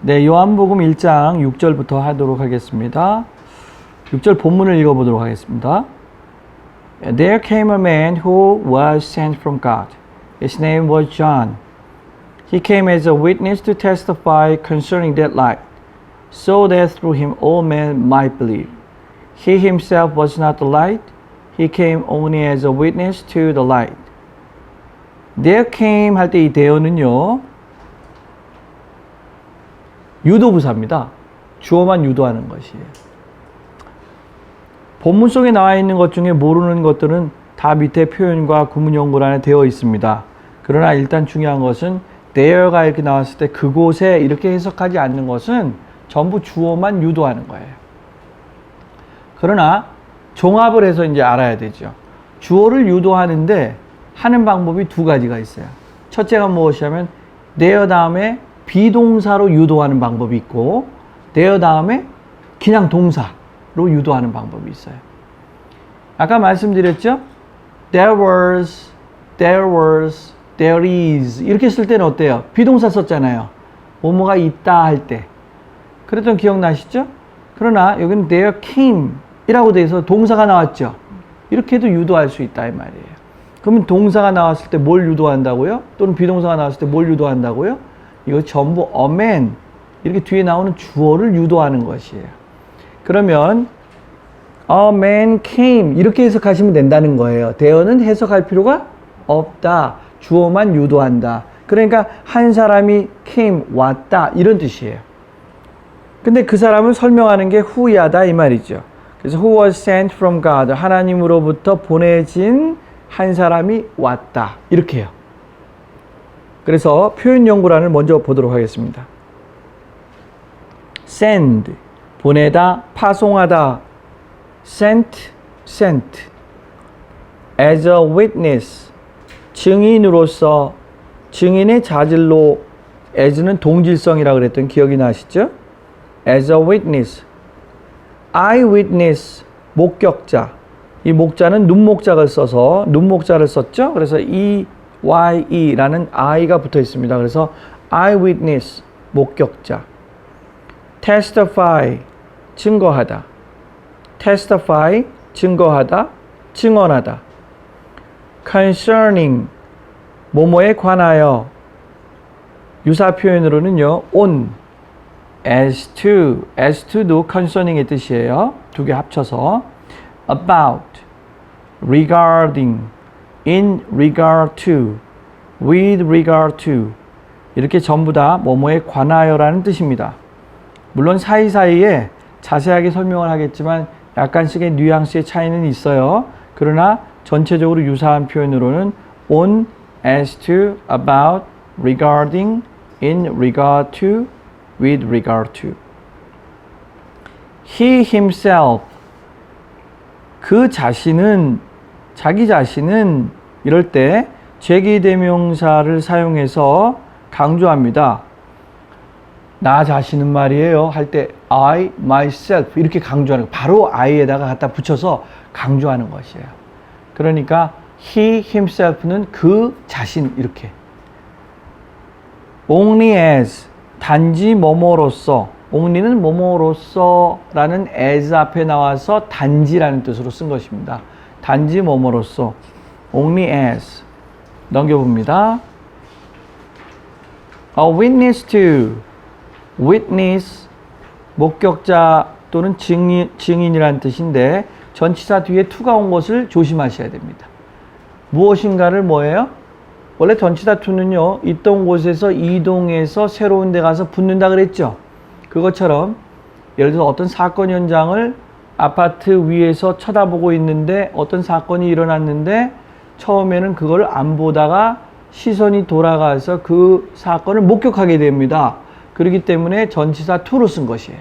네, 요한복음 1장 6절부터 하도록 하겠습니다. 6절 본문을 읽어보도록 하겠습니다. There came a man who was sent from God. His name was John. He came as a witness to testify concerning that light, so that through him all men might believe. He himself was not the light, he came only as a witness to the light. There came 할 때 이 대어는요, 유도부사입니다. 주어만 유도하는 것이에요. 본문 속에 나와 있는 것 중에 모르는 것들은 다 밑에 표현과 구문 연구란에 되어 있습니다. 그러나 일단 중요한 것은 there가 이렇게 나왔을 때 그곳에 이렇게 해석하지 않는 것은 전부 주어만 유도하는 거예요. 그러나 종합을 해서 이제 알아야 되죠. 주어를 유도하는데 하는 방법이 두 가지가 있어요. 첫째가 무엇이냐면 there 다음에 비동사로 유도하는 방법이 있고 there 다음에 그냥 동사로 유도하는 방법이 있어요. 아까 말씀드렸죠? There was, there was, there is 이렇게 쓸 때는 어때요? 비동사 썼잖아요. 뭐뭐가 있다 할 때. 그랬던 기억나시죠? 그러나 여기는 there came 이라고 돼서 동사가 나왔죠. 이렇게도 유도할 수 있다 이 말이에요. 그러면 동사가 나왔을 때 뭘 유도한다고요? 또는 비동사가 나왔을 때 뭘 유도한다고요? 이거 전부 man 이렇게 뒤에 나오는 주어를 유도하는 것이에요. 그러면 a man came 이렇게 해석하시면 된다는 거예요. 대어는 해석할 필요가 없다. 주어만 유도한다. 그러니까 한 사람이 came 왔다 이런 뜻이에요. 근데 그 사람을 설명하는 게 who야다 이 말이죠. 그래서 who was sent from God 하나님으로부터 보내진 한 사람이 왔다 이렇게 해요. 그래서 표현 연구란을 먼저 보도록 하겠습니다. send 보내다 파송하다 sent sent as a witness 증인으로서 증인의 자질로 as는 동질성이라 그랬던 기억이 나시죠? as a witness eyewitness 목격자 이 목자는 눈목자를 써서 눈목자를 썼죠. 그래서 E Y E라는 I가 붙어 있습니다. 그래서 eyewitness 목격자 testify 증거하다 testify 증거하다 증언하다 concerning 뭐뭐에 관하여 유사 표현으로는요 on as to as to도 concerning의 뜻이에요. 두 개 합쳐서 about regarding in regard to with regard to 이렇게 전부 다 뭐뭐에 관하여라는 뜻입니다. 물론 사이사이에 자세하게 설명을 하겠지만 약간씩의 뉘앙스의 차이는 있어요. 그러나 전체적으로 유사한 표현으로는 on, as to, about, regarding, in regard to, with regard to. He himself 그 자신은 자기 자신은 이럴 때 제기대명사를 사용해서 강조합니다. 나 자신은 말이에요. 할 때 I myself 이렇게 강조하는 거. 바로 I에다가 갖다 붙여서 강조하는 것이에요. 그러니까 he himself는 그 자신 이렇게. only as 단지 뭐뭐로서 only는 뭐뭐로서라는 as 앞에 나와서 단지라는 뜻으로 쓴 것입니다. 단지 뭐뭐로서 only as 넘겨봅니다. A witness to witness 목격자 또는 증인, 증인이라는 뜻인데 전치사 뒤에 to가 온 것을 조심하셔야 됩니다. 무엇인가를 뭐예요? 원래 전치사 to는요 있던 곳에서 이동해서 새로운 데 가서 붙는다 그랬죠. 그것처럼 예를 들어 어떤 사건 현장을 아파트 위에서 쳐다보고 있는데 어떤 사건이 일어났는데 처음에는 그걸 안 보다가 시선이 돌아가서 그 사건을 목격하게 됩니다. 그렇기 때문에 전치사 to로 쓴 것이에요.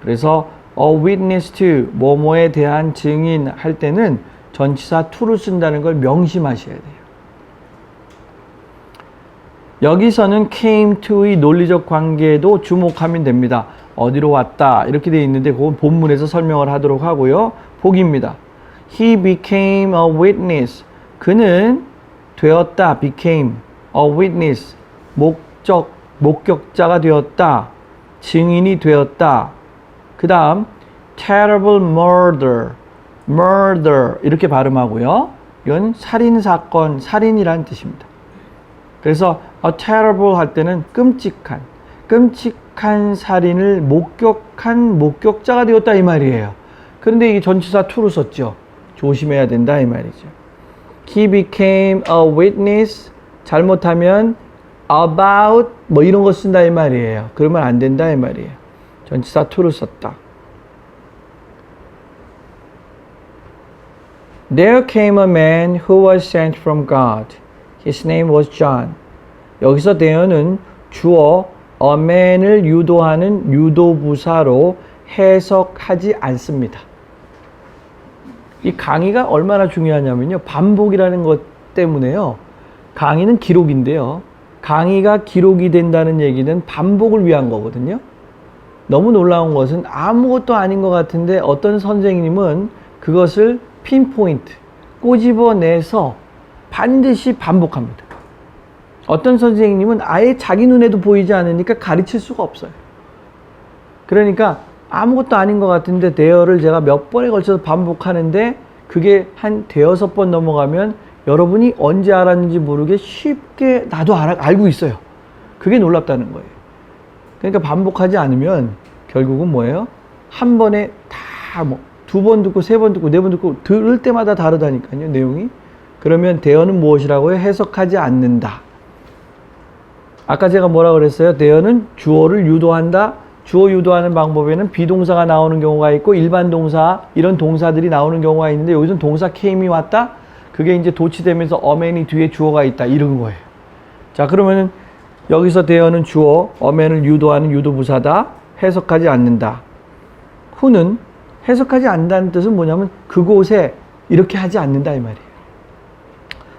그래서 a witness to 뭐뭐에 대한 증인 할 때는 전치사 to를 쓴다는 걸 명심하셔야 돼요. 여기서는 came to의 논리적 관계도 주목하면 됩니다. 어디로 왔다 이렇게 되어 있는데 그건 본문에서 설명을 하도록 하고요. 복입니다. He became a witness. 그는 되었다. became a witness. 목적 목격자가 되었다. 증인이 되었다. 그 다음 terrible murder, murder 이렇게 발음하고요. 이건 살인 사건, 살인이라는 뜻입니다. 그래서 a terrible 할 때는 끔찍한, 끔찍 한 살인을 목격한 목격자가 되었다 이 말이에요. 그런데 이게 전치사 to로 썼죠. 조심해야 된다 이 말이죠. He became a witness. 잘못하면 about 뭐 이런 거 쓴다 이 말이에요. 그러면 안 된다 이 말이에요. 전치사 to를 썼다. There came a man who was sent from God. His name was John. 여기서 there는 주어 man을 유도하는 유도부사로 해석하지 않습니다. 이 강의가 얼마나 중요하냐면요. 반복이라는 것 때문에요. 강의는 기록인데요. 강의가 기록이 된다는 얘기는 반복을 위한 거거든요. 너무 놀라운 것은 아무것도 아닌 것 같은데 어떤 선생님은 그것을 핀포인트, 꼬집어내서 반드시 반복합니다. 어떤 선생님은 아예 자기 눈에도 보이지 않으니까 가르칠 수가 없어요. 그러니까 아무것도 아닌 것 같은데 대여를 제가 몇 번에 걸쳐서 반복하는데 그게 한 대여섯 번 넘어가면 여러분이 언제 알았는지 모르게 쉽게 나도 알아, 알고 있어요. 그게 놀랍다는 거예요. 그러니까 반복하지 않으면 결국은 뭐예요? 한 번에 다 뭐 두 번 듣고 세 번 듣고 네 번 듣고 들을 때마다 다르다니까요. 내용이. 그러면 대여는 무엇이라고요? 해석하지 않는다. 아까 제가 뭐라 그랬어요? 대여는 주어를 유도한다. 주어 유도하는 방법에는 비동사가 나오는 경우가 있고 일반 동사 이런 동사들이 나오는 경우가 있는데 여기서는 동사 came이 왔다. 그게 이제 도치되면서 어맨이 뒤에 주어가 있다 이런 거예요. 자 그러면은 여기서 대어는 주어 어맨을 유도하는 유도부사다. 해석하지 않는다. 후는 해석하지 않는다는 뜻은 뭐냐면 그곳에 이렇게 하지 않는다 이 말이에요.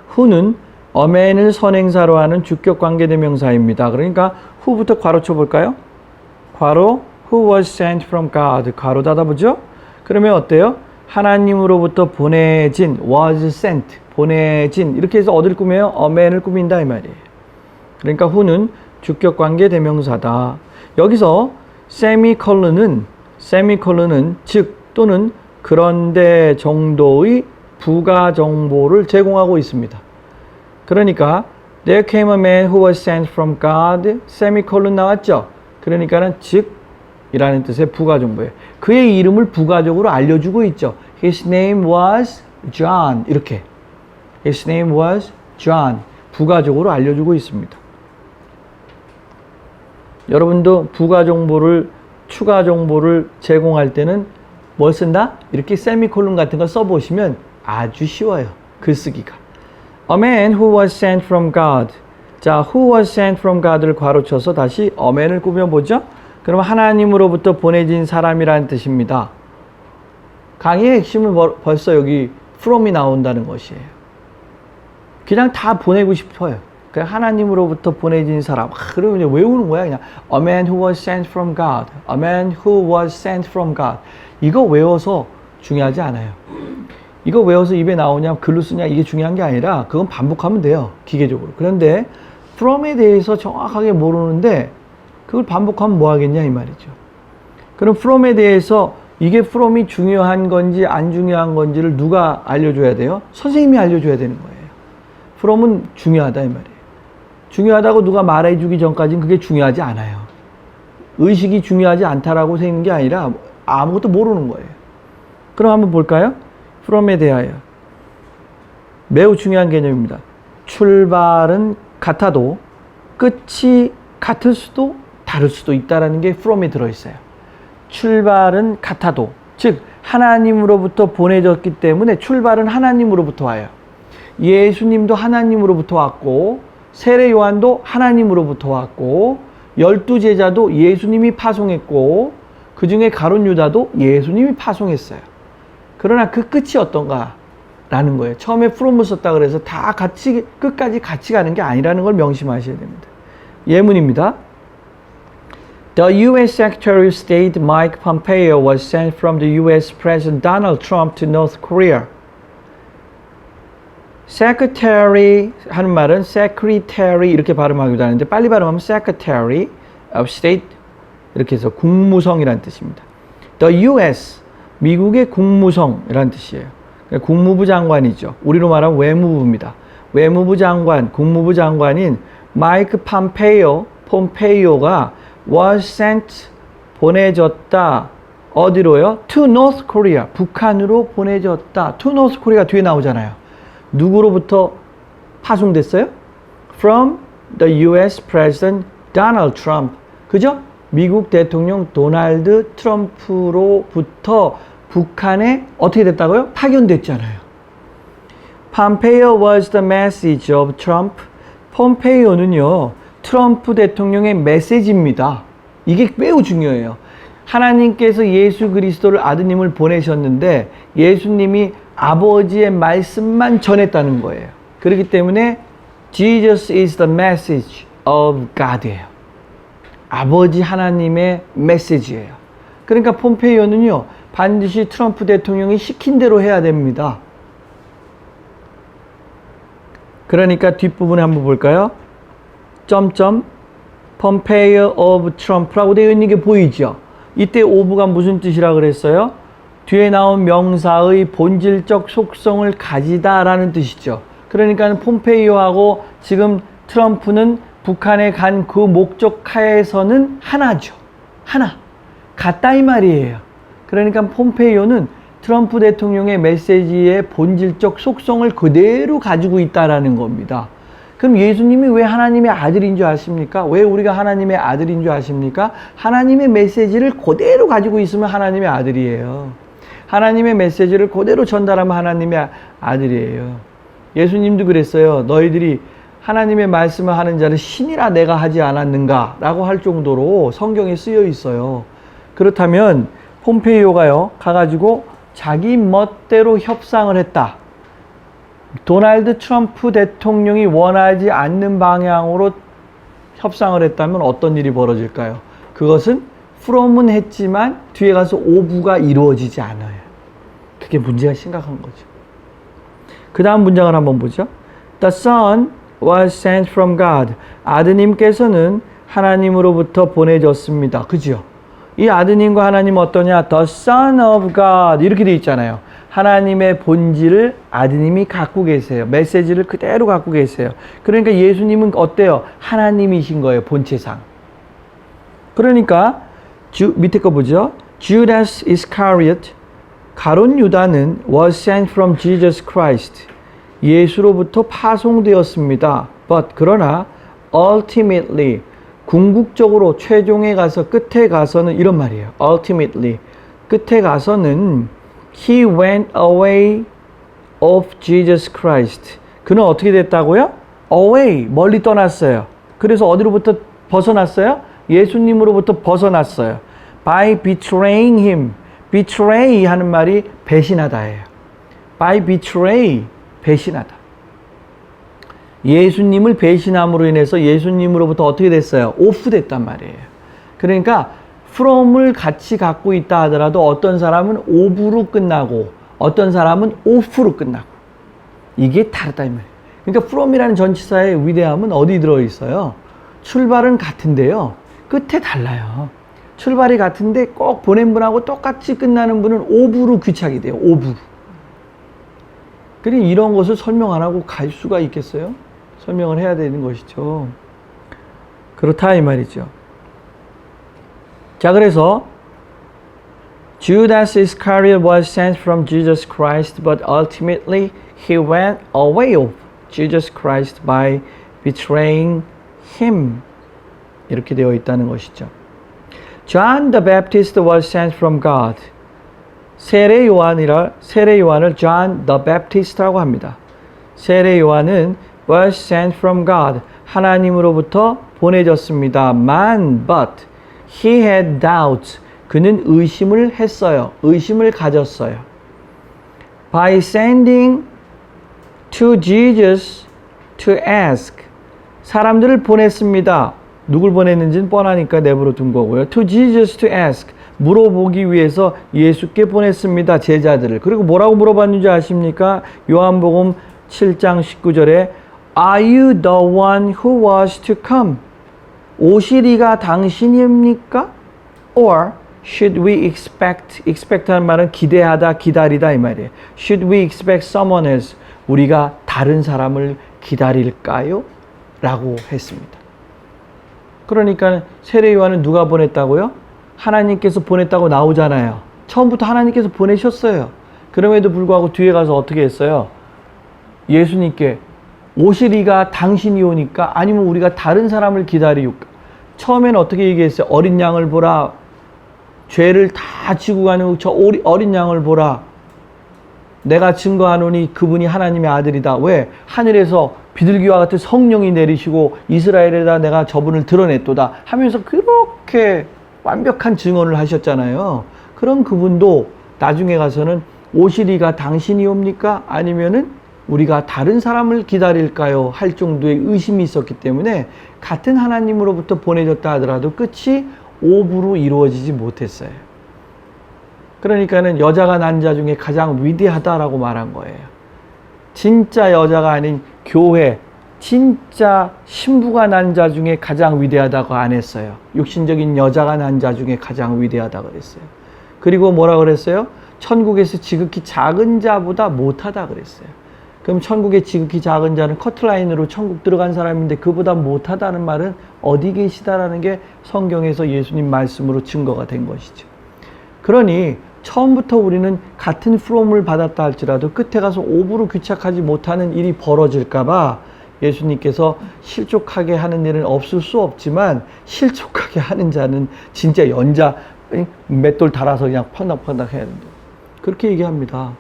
후는 어맨을 선행사로 하는 주격 관계대명사입니다. 그러니까 후부터 괄호 쳐볼까요? 괄호 who was sent from God 괄호 닫아보죠. 그러면 어때요? 하나님으로부터 보내진 was sent 보내진 이렇게 해서 어딜 꾸며요? 어맨을 꾸민다 이 말이에요. 그러니까 who는 주격 관계 대명사다. 여기서 세미컬론은 세미컬론은 즉 또는 그런데 정도의 부가 정보를 제공하고 있습니다. 그러니까 there came a man who was sent from God 세미콜론 나왔죠. 그러니까는 즉이라는 뜻의 부가 정보예요. 그의 이름을 부가적으로 알려주고 있죠. His name was John 이렇게 His name was John 부가적으로 알려주고 있습니다. 여러분도 부가 정보를 추가 정보를 제공할 때는 뭘 쓴다? 이렇게 세미콜론 같은 거 써보시면 아주 쉬워요. 글쓰기가. A man who was sent from God. 자, who was sent from God를 괄호 쳐서 다시 a man을 꾸며보죠. 그럼 하나님으로부터 보내진 사람이라는 뜻입니다. 강의의 핵심은 벌- 벌써 여기 from이 나온다는 것이에요. 그냥 다 보내고 싶어요. 그냥 하나님으로부터 보내진 사람. 아, 그러면 이제 외우는 거야. 그냥 a man who was sent from God. A man who was sent from God. 이거 외워서 중요하지 않아요. 이거 외워서 입에 나오냐 글로 쓰냐 이게 중요한 게 아니라 그건 반복하면 돼요. 기계적으로. 그런데 from에 대해서 정확하게 모르는데 그걸 반복하면 뭐 하겠냐 이 말이죠. 그럼 from에 대해서 이게 from이 중요한 건지 안 중요한 건지를 누가 알려줘야 돼요? 선생님이 알려줘야 되는 거예요. from은 중요하다 이 말이에요. 중요하다고 누가 말해주기 전까지는 그게 중요하지 않아요. 의식이 중요하지 않다라고 생긴 게 아니라 아무것도 모르는 거예요. 그럼 한번 볼까요? From에 대하여 매우 중요한 개념입니다. 출발은 같아도 끝이 같을 수도 다를 수도 있다라는 게 from에 들어 있어요. 출발은 같아도 즉 하나님으로부터 보내졌기 때문에 출발은 하나님으로부터 와요. 예수님도 하나님으로부터 왔고 세례 요한도 하나님으로부터 왔고 열두 제자도 예수님이 파송했고 그 중에 가론 유다도 예수님이 파송했어요. 그러나 그 끝이 어떤가 라는 거예요. 처음에 프롬을 썼다 그래서 다 같이 끝까지 같이 가는 게 아니라는 걸 명심하셔야 됩니다. 예문입니다. The U.S. Secretary of State Mike Pompeo was sent from the U.S. President Donald Trump to North Korea. Secretary 하는 말은 Secretary 이렇게 발음하기도 하는데 빨리 발음하면 Secretary of State 이렇게 해서 국무성이라는 뜻입니다. The U.S. 미국의 국무성이라는 뜻이에요. 그러니까 국무부 장관이죠. 우리로 말하면 외무부입니다. 외무부 장관, 국무부 장관인 마이크 팜페이오, 폼페이오가 was sent 보내졌다. 어디로요? To North Korea. 북한으로 보내졌다. To North Korea 뒤에 나오잖아요. 누구로부터 파송됐어요? From the US President Donald Trump. 그죠? 미국 대통령 도널드 트럼프로부터 북한에 어떻게 됐다고요? 파견됐잖아요. Pompeo was the message of Trump. 폼페이오는요, 트럼프 대통령의 메시지입니다. 이게 매우 중요해요. 하나님께서 예수 그리스도를 아드님을 보내셨는데 예수님이 아버지의 말씀만 전했다는 거예요. 그렇기 때문에 Jesus is the message of God이에요. 아버지 하나님의 메시지예요. 그러니까 폼페이오는요, 반드시 트럼프 대통령이 시킨 대로 해야 됩니다. 그러니까 뒷부분에 한번 볼까요? 점점 폼페이어 오브 트럼프라고 되어 있는 게 보이죠? 이때 오브가 무슨 뜻이라 그랬어요? 뒤에 나온 명사의 본질적 속성을 가지다라는 뜻이죠. 그러니까 폼페이오하고 지금 트럼프는 북한에 간 그 목적하에서는 하나죠. 하나. 같다 이 말이에요. 그러니까 폼페이오는 트럼프 대통령의 메시지의 본질적 속성을 그대로 가지고 있다라는 겁니다. 그럼 예수님이 왜 하나님의 아들인 줄 아십니까? 왜 우리가 하나님의 아들인 줄 아십니까? 하나님의 메시지를 그대로 가지고 있으면 하나님의 아들이에요. 하나님의 메시지를 그대로 전달하면 하나님의 아들이에요. 예수님도 그랬어요. 너희들이 하나님의 말씀을 하는 자를 신이라 내가 하지 않았는가? 라고 할 정도로 성경에 쓰여 있어요. 그렇다면 폼페이오가요, 가가지고 자기 멋대로 협상을 했다. 도널드 트럼프 대통령이 원하지 않는 방향으로 협상을 했다면 어떤 일이 벌어질까요? 그것은 프롬은 했지만 뒤에 가서 오부가 이루어지지 않아요. 그게 문제가 심각한 거죠. 그 다음 문장을 한번 보죠. The Son was sent from God. 아드님께서는 하나님으로부터 보내졌습니다. 그죠? 이 아드님과 하나님 어떠냐? The Son of God. 이렇게 돼 있잖아요. 하나님의 본질을 아드님이 갖고 계세요. 메시지를 그대로 갖고 계세요. 그러니까 예수님은 어때요? 하나님이신 거예요. 본체상. 그러니까 주, 밑에 거 보죠. Judas Iscariot 가론 유다는 was sent from Jesus Christ. 예수로부터 파송되었습니다. But 그러나 ultimately 궁극적으로 최종에 가서 끝에 가서는 이런 말이에요. ultimately 끝에 가서는 he went away of Jesus Christ. 그는 어떻게 됐다고요? away 멀리 떠났어요. 그래서 어디로부터 벗어났어요? 예수님으로부터 벗어났어요. by betraying him. betray 하는 말이 배신하다예요. by betray 배신하다. 예수님을 배신함으로 인해서 예수님으로부터 어떻게 됐어요? 오프됐단 말이에요. 그러니까 from을 같이 갖고 있다 하더라도 어떤 사람은 오브로 끝나고 어떤 사람은 오프로 끝나고 이게 다르다 이 말이에요. 그러니까 from이라는 전치사의 위대함은 어디 들어 있어요? 출발은 같은데요. 끝에 달라요. 출발이 같은데 꼭 보낸 분하고 똑같이 끝나는 분은 오브로 귀착이 돼요. 오브로. 그러니 이런 것을 설명 안 하고 갈 수가 있겠어요? 설명을 해야 되는 것이죠. 그렇다 이 말이죠. 자, 그래서 Judas Iscariot was sent from Jesus Christ, but ultimately he went away of Jesus Christ by betraying him. 이렇게 되어 있다는 것이죠. John the Baptist was sent from God. 세례 요한이라 세례 요한을 John the Baptist라고 합니다. 세례 요한은 was sent from God. 하나님으로부터 보내졌습니다만 but he had doubts. 그는 의심을 했어요. 의심을 가졌어요. By sending to Jesus to ask. 사람들을 보냈습니다. 누굴 보냈는지는 뻔하니까 내버려 둔 거고요. To Jesus to ask. 물어보기 위해서 예수께 보냈습니다. 제자들을. 그리고 뭐라고 물어봤는지 아십니까? 요한복음 7장 19절에 Are you the one who was to come? 오시리가 당신입니까? Or should we expect expect 하는 말은 기대하다 기다리다 이 말이에요. Should we expect someone else 우리가 다른 사람을 기다릴까요? 라고 했습니다. 그러니까 세례 요한은 누가 보냈다고요? 하나님께서 보냈다고 나오잖아요. 처음부터 하나님께서 보내셨어요. 그럼에도 불구하고 뒤에 가서 어떻게 했어요? 예수님께 오시리가 당신이 오니까 아니면 우리가 다른 사람을 기다리까 처음에는 어떻게 얘기했어요? 어린 양을 보라. 죄를 다 지고 가는 저 어린 양을 보라. 내가 증거하노니 그분이 하나님의 아들이다. 왜? 하늘에서 비둘기와 같은 성령이 내리시고 이스라엘에다 내가 저분을 드러냈도다 하면서 그렇게 완벽한 증언을 하셨잖아요. 그럼 그분도 나중에 가서는 오시리가 당신이 옵니까? 아니면은 우리가 다른 사람을 기다릴까요? 할 정도의 의심이 있었기 때문에 같은 하나님으로부터 보내졌다 하더라도 끝이 오부로 이루어지지 못했어요. 그러니까는 여자가 난 자 중에 가장 위대하다라고 말한 거예요. 진짜 여자가 아닌 교회, 진짜 신부가 난 자 중에 가장 위대하다고 안 했어요. 육신적인 여자가 난 자 중에 가장 위대하다 그랬어요. 그리고 뭐라 그랬어요? 천국에서 지극히 작은 자보다 못하다 그랬어요. 그럼 천국의 지극히 작은 자는 커트라인으로 천국 들어간 사람인데 그보다 못하다는 말은 어디 계시다라는 게 성경에서 예수님 말씀으로 증거가 된 것이죠. 그러니 처음부터 우리는 같은 프롬을 받았다 할지라도 끝에 가서 오부로 귀착하지 못하는 일이 벌어질까봐 예수님께서 실족하게 하는 일은 없을 수 없지만 실족하게 하는 자는 진짜 연자 맷돌 달아서 그냥 펀덕펀덕 해야 된다. 그렇게 얘기합니다.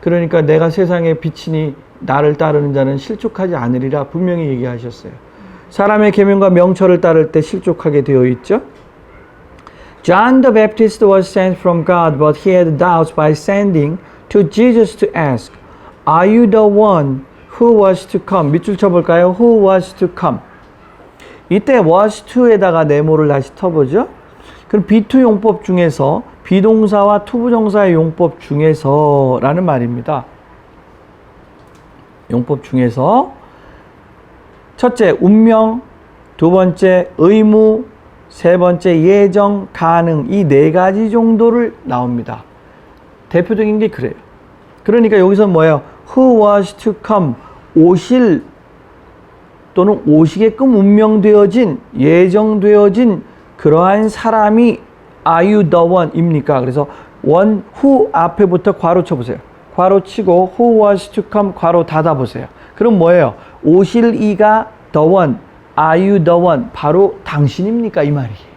그러니까 내가 세상의 빛이니 나를 따르는 자는 실족하지 않으리라 분명히 얘기하셨어요. 사람의 계명과 명철을 따를 때 실족하게 되어 있죠. John the Baptist was sent from God, but he had doubts by sending to Jesus to ask, Are you the one who was to come? 밑줄 쳐볼까요? Who was to come? 이때 was to에다가 네모를 다시 터보죠. 그럼 B2 용법 중에서 비동사와 투부정사의 용법 중에서라는 말입니다. 용법 중에서 첫째 운명, 두 번째 의무, 세 번째 예정, 가능 이 네 가지 정도를 나옵니다. 대표적인 게 그래요. 그러니까 여기서 뭐예요? Who was to come? 오실 또는 오시게끔 운명되어진 예정되어진 그러한 사람이 Are you the one? 입니까? 그래서 one who 앞에부터 괄호 쳐보세요. 괄호 치고 who was to come 괄호 닫아보세요. 그럼 뭐예요? 오실 이가 the one, are you the one? 바로 당신입니까? 이 말이에요.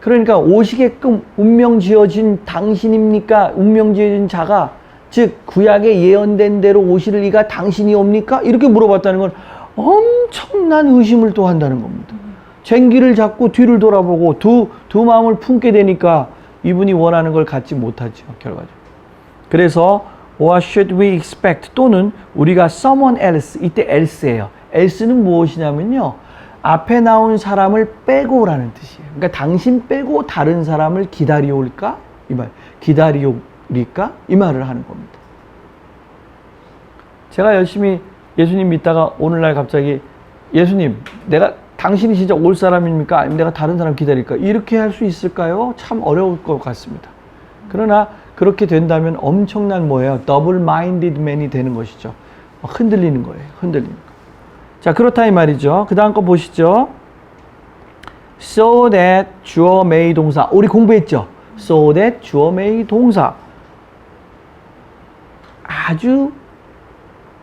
그러니까 오시게끔 운명 지어진 당신입니까? 운명 지어진 자가 즉 구약에 예언된 대로 오실 리가 당신이 옵니까? 이렇게 물어봤다는 건 엄청난 의심을 또 한다는 겁니다. 쟁기를 잡고 뒤를 돌아보고 두, 두 마음을 품게 되니까 이분이 원하는 걸 갖지 못하죠. 결과적으로. 그래서 what should we expect 또는 우리가 someone else 이때 else예요. else는 무엇이냐면요. 앞에 나온 사람을 빼고라는 뜻이에요. 그러니까 당신 빼고 다른 사람을 기다리올까? 이 말. 기다 리올까? 이 말을 하는 겁니다. 제가 열심히 예수님 믿다가 오늘날 갑자기 예수님, 내가 당신이 진짜 올 사람입니까? 아니면 내가 다른 사람 기다릴까? 이렇게 할 수 있을까요? 참 어려울 것 같습니다. 그러나 그렇게 된다면 엄청난 뭐예요? 더블 마인디드 맨이 되는 것이죠. 흔들리는 거예요. 흔들리는 거. 자, 그렇다 이 말이죠. 그 다음 거 보시죠. so that 주어 may 동사. 우리 공부했죠? so that 주어 may 동사. 아주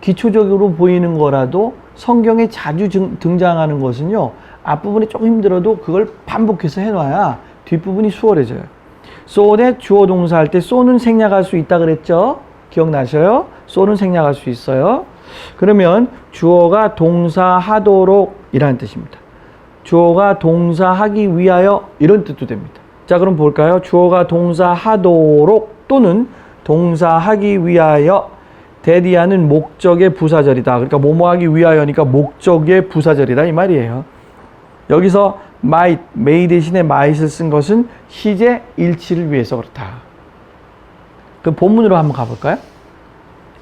기초적으로 보이는 거라도 성경에 자주 증- 등장하는 것은요. 앞부분이 조금 힘들어도 그걸 반복해서 해놔야 뒷부분이 수월해져요. so 주어 동사 할때 so는 생략할 수 있다 그랬죠? 기억나셔요? so는 생략할 수 있어요. 그러면 주어가 동사하도록 이라는 뜻입니다. 주어가 동사하기 위하여 이런 뜻도 됩니다. 자, 그럼 볼까요? 주어가 동사하도록 또는 동사하기 위하여 대디하는 목적의 부사절이다. 그러니까 뭐뭐하기 위하여니까 목적의 부사절이다 이 말이에요. 여기서 might, may 대신에 might을 쓴 것은 시제 일치를 위해서 그렇다. 그 본문으로 한번 가볼까요?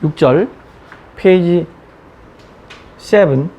6절 페이지 7